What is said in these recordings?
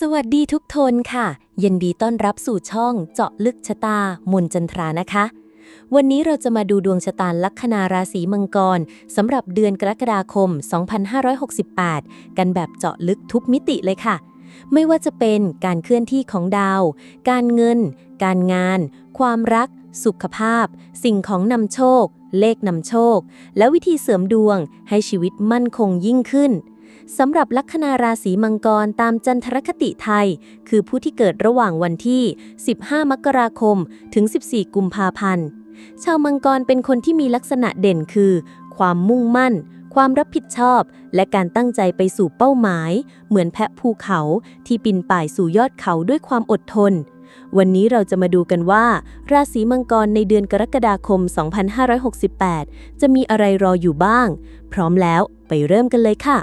สวัสดีทุกทนค่ะยินดีต้อนรับสู่ช่องเจาะลึกชะตา มนจันทรานะคะ วันนี้เราจะมาดูดวงชะตาลัคนาราศีมังกรสำหรับเดือนกรกฎาคม 2568 กันแบบเจาะลึกทุกมิติเลยค่ะ ไม่ว่าจะเป็นการเคลื่อนที่ของดาว การเงิน การงาน ความรัก สุขภาพ สิ่งของนำโชค เลขนำโชค และวิธีเสริมดวงให้ชีวิตมั่นคงยิ่งขึ้น สำหรับลัคนาราศีมังกรตามจันทรคติไทย คือผู้ที่เกิดระหว่างวันที่ 15 มกราคม ถึง 14 กุมภาพันธ์ ชาวมังกรเป็นคนที่มีลักษณะเด่นคือ ความมุ่งมั่น ความรับผิดชอบ และการตั้งใจไปสู่เป้าหมาย เหมือนแพะภูเขาที่ปีนป่ายสู่ยอดเขาด้วยความอดทนวันนี้เราจะมาดูกันว่า ราศีมังกรในเดือนกรกฎาคม 2568 จะมีอะไรรออยู่บ้าง พร้อมแล้วไปเริ่มกันเลยค่ะ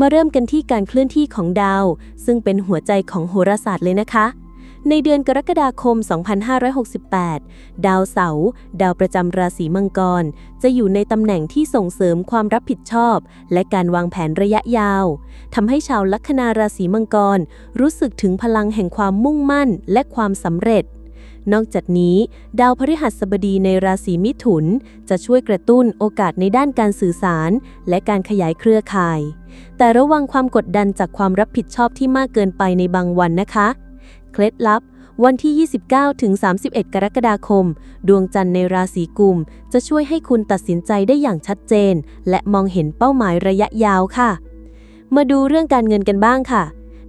มาเริ่มกันที่การเคลื่อนที่ของดาว ซึ่งเป็นหัวใจของโหราศาสตร์เลยนะคะ ในเดือนกรกฎาคม 2568 ดาวเสาร์ดาวประจำราศีมังกร จะอยู่ในตำแหน่งที่ส่งเสริมความรับผิดชอบ และการวางแผนระยะยาวทำให้ชาวลัคนาราศีมังกร รู้สึกถึงพลังแห่งความมุ่งมั่นและความสำเร็จ นอกจากนี้ ดาวพฤหัสบดีในราศีมิถุน จะช่วยกระตุ้นโอกาสในด้านการสื่อสาร และการขยายเครือข่าย แต่ระวังความกดดันจากความรับผิดชอบที่มากเกินไปในบางวันนะคะ เคล็ดลับวันที่ 29 ถึง 31 กรกฎาคม ดวงจันทร์ในราศีกุม จะช่วยให้คุณตัดสินใจได้อย่างชัดเจน และมองเห็นเป้าหมายระยะยาวค่ะ มาดูเรื่องการเงินกันบ้างค่ะ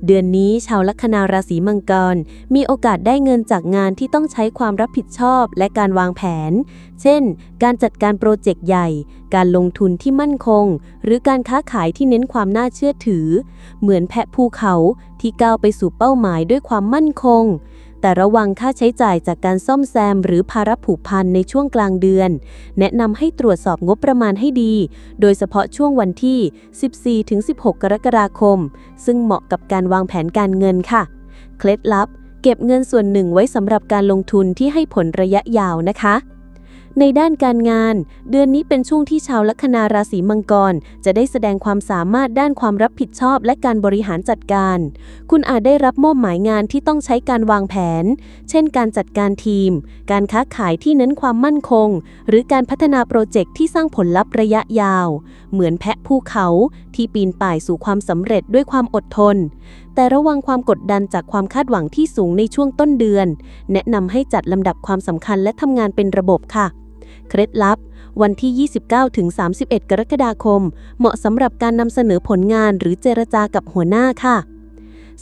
เดือนนี้ชาวลัคนาราศีมังกร มีโอกาสได้เงินจากงานที่ต้องใช้ความรับผิดชอบและการวางแผน เช่น การจัดการโปรเจกต์ใหญ่ การลงทุนที่มั่นคง หรือการค้าขายที่เน้นความน่าเชื่อถือ เหมือนแพะภูเขาที่ก้าวไปสู่เป้าหมายด้วยความมั่นคง แต่ระวังค่าใช้จ่ายจากการซ่อมแซมหรือภาระผูกพันในช่วงกลางเดือน แนะนำให้ตรวจสอบงบประมาณให้ดี โดยเฉพาะช่วงวันที่ 14-16 กรกฎาคม ซึ่งเหมาะกับการวางแผนการเงินค่ะ เคล็ดลับ เก็บเงินส่วนหนึ่งไว้สำหรับการลงทุนที่ให้ผลระยะยาวนะคะ ในด้านการงาน เดือนนี้เป็นช่วงที่ชาวลัคนาราศีมังกร จะได้แสดงความสามารถด้านความรับผิดชอบและการบริหารจัดการ คุณอาจได้รับมอบหมายงานที่ต้องใช้การวางแผน เช่น การจัดการทีม การค้าขายที่เน้นความมั่นคง หรือการพัฒนาโปรเจกต์ที่สร้างผลลัพธ์ระยะยาว เหมือนแพะภูเขาที่ปีนป่ายสู่ความสำเร็จด้วยความอดทน แต่ระวังความกดดันจากความคาดหวังที่สูงในช่วงต้นเดือน แนะนำให้จัดลำดับความสำคัญและทำงานเป็นระบบค่ะ เคล็ดลับ วันที่ 29ถึง31 กรกฎาคม เหมาะสำหรับการนำเสนอผลงานหรือเจรจากับหัวหน้าค่ะ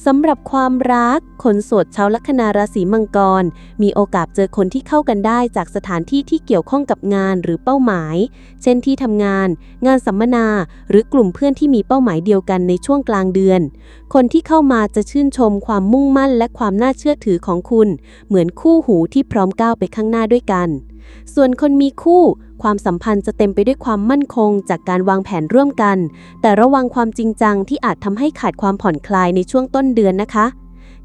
สำหรับความรัก คนโสดชาวลัคนาราศีมังกร มีโอกาสเจอคนที่เข้ากันได้จากสถานที่ที่เกี่ยวข้องกับงานหรือเป้าหมาย เช่นที่ทำงาน งานสัมมนา หรือกลุ่มเพื่อนที่มีเป้าหมายเดียวกันในช่วงกลางเดือน คนที่เข้ามาจะชื่นชมความมุ่งมั่นและความน่าเชื่อถือของคุณ เหมือนคู่หูที่พร้อมก้าวไปข้างหน้าด้วยกัน ส่วนคนมีคู่ ความสัมพันธ์จะเต็มไปด้วยความมั่นคงจากการวางแผนร่วมกัน แต่ระวังความจริงจังที่อาจทำให้ขาดความผ่อนคลายในช่วงต้นเดือนนะคะ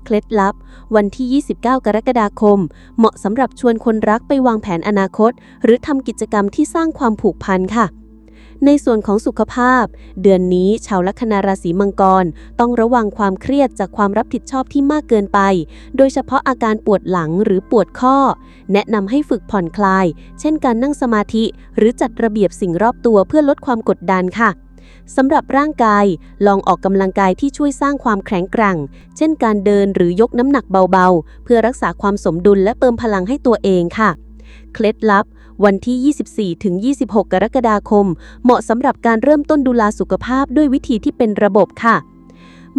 เคล็ดลับ วันที่ 29 กรกฎาคม เหมาะสำหรับชวนคนรักไปวางแผนอนาคต หรือทำกิจกรรมที่สร้างความผูกพันค่ะ ในส่วนของสุขภาพ เดือนนี้ชาวลัคนาราศีมังกร ต้องระวังความเครียดจากความรับผิดชอบที่มากเกินไป โดยเฉพาะอาการปวดหลังหรือปวดข้อ แนะนำให้ฝึกผ่อนคลาย เช่นการนั่งสมาธิ หรือจัดระเบียบสิ่งรอบตัวเพื่อลดความกดดันค่ะสำหรับร่างกายลองออกกำลังกายที่ช่วยสร้างความแข็งแกร่ง เช่นการเดินหรือยกน้ำหนักเบาๆ เพื่อรักษาความสมดุลและเติมพลังให้ตัวเองค่ะ เคล็ดลับ วันที่ 24 ถึง 26 กรกฎาคม เหมาะสำหรับการเริ่มต้นดูแลสุขภาพด้วยวิธีที่เป็นระบบค่ะ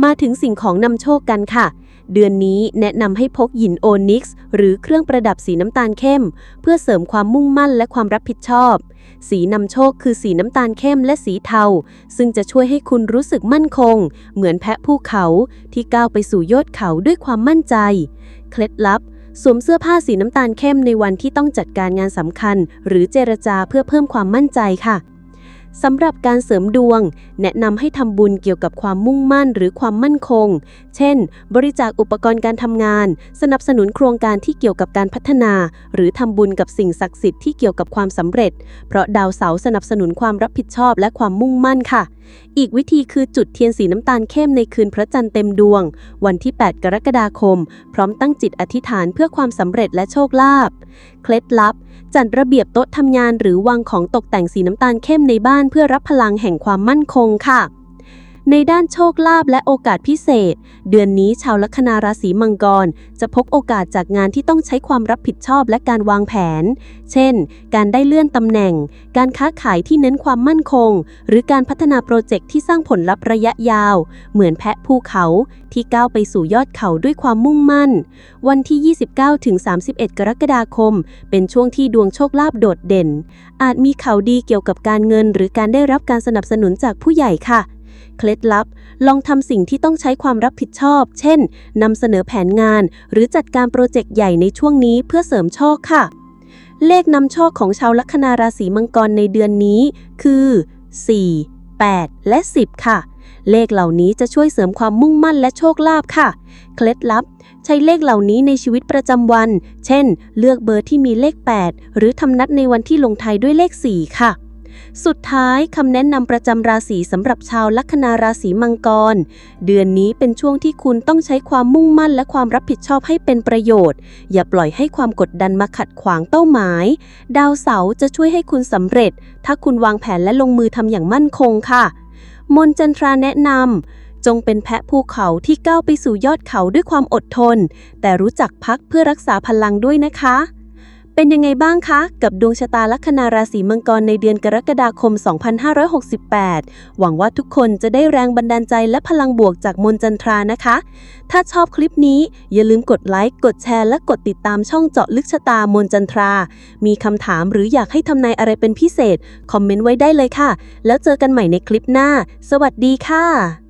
มาถึงสิ่งของนำโชคกันค่ะเดือนนี้แนะนำให้พกหยินโอนิกซ์หรือเครื่องประดับสีน้ำตาลเข้ม เพื่อเสริมความมุ่งมั่นและความรับผิดชอบ สีนำโชคคือสีน้ำตาลเข้มและสีเทา ซึ่งจะช่วยให้คุณรู้สึกมั่นคง เหมือนแพะภูเขาที่ก้าวไปสู่ยอดเขาด้วยความมั่นใจ เคล็ดลับ สวมเสื้อผ้าสีน้ำตาลเข้มในวันที่ต้องจัดการงานสำคัญ หรือเจรจาเพื่อเพิ่มความมั่นใจค่ะ สำหรับการเสริมดวง แนะนำให้ทำบุญเกี่ยวกับความมุ่งมั่นหรือความมั่นคง เช่น บริจาคอุปกรณ์การทำงาน สนับสนุนโครงการที่เกี่ยวกับการพัฒนา หรือทำบุญกับสิ่งศักดิ์สิทธิ์ที่เกี่ยวกับความสำเร็จ เพราะดาวเสาร์สนับสนุนความรับผิดชอบและความมุ่งมั่นค่ะ อีกวิธีคือจุดเทียนสีน้ำตาลเข้มในคืนพระจันทร์เต็มดวง วันที่ 8 กรกฎาคม พร้อมตั้งจิตอธิษฐานเพื่อความสำเร็จและโชคลาภเคล็ดลับ จัดระเบียบโต๊ะทำงาน หรือวางของตกแต่งสีน้ำตาลเข้มในบ้านานเพื่อรับพลังแห่งความมั่นคงค่ะ ในด้านโชคลาภและโอกาสพิเศษ เดือนนี้ชาวลัคนาราศีมังกร จะพบโอกาสจากงานที่ต้องใช้ความรับผิดชอบและการวางแผน เช่น การได้เลื่อนตำแหน่ง การค้าขายที่เน้นความมั่นคง หรือการพัฒนาโปรเจกต์ที่สร้างผลลัพธ์ระยะยาว เหมือนแพะภูเขาที่ก้าวไปสู่ยอดเขาด้วยความมุ่งมั่น วันที่ 29 ถึง 31 กรกฎาคม เป็นช่วงที่ดวงโชคลาภโดดเด่น อาจมีข่าวดีเกี่ยวกับการเงิน หรือการได้รับการสนับสนุนจากผู้ใหญ่ค่ะ เคล็ดลับ ลองทำสิ่งที่ต้องใช้ความรับผิดชอบ เช่นนำเสนอแผนงาน หรือจัดการโปรเจกต์ใหญ่ในช่วงนี้เพื่อเสริมโชคค่ะ เลขนำโชคของชาวลัคนาราศีมังกรในเดือนนี้ คือ 4 8 และ 10 ค่ะ เลขเหล่านี้จะช่วยเสริมความมุ่งมั่นและโชคลาภค่ะ เคล็ดลับ ใช้เลขเหล่านี้ในชีวิตประจำวัน เช่น เลือกเบอร์ที่มีเลข 8 หรือทำนัดในวันที่ลงท้ายด้วยเลข 4 ค่ะ สุดท้ายคำแนะนำประจำราศีสำหรับชาวลัคนาราศีมังกร เดือนนี้เป็นช่วงที่คุณต้องใช้ความมุ่งมั่นและความรับผิดชอบให้เป็นประโยชน์ อย่าปล่อยให้ความกดดันมาขัดขวางเป้าหมาย ดาวเสาร์จะช่วยให้คุณสำเร็จ ถ้าคุณวางแผนและลงมือทำอย่างมั่นคงค่ะ มนจันทราแนะนำจงเป็นแพะภูเขาที่ก้าวไปสู่ยอดเขาด้วยความอดทน แต่รู้จักพักเพื่อรักษาพลังด้วยนะคะ เป็นยังไงบ้างคะ กับดวงชะตาลัคนาราศีมังกรในเดือนกรกฎาคม 2568 หวังว่าทุกคนจะได้แรงบันดาลใจและพลังบวกจากมนจันทรานะคะ ถ้าชอบคลิปนี้อย่าลืมกดไลค์ กดแชร์และกดติดตามช่องเจาะลึกชะตามนจันทรา มีคำถามหรืออยากให้ทำนายอะไรเป็นพิเศษ คอมเมนต์ไว้ได้เลยค่ะ แล้วเจอกันใหม่ในคลิปหน้า สวัสดีค่ะ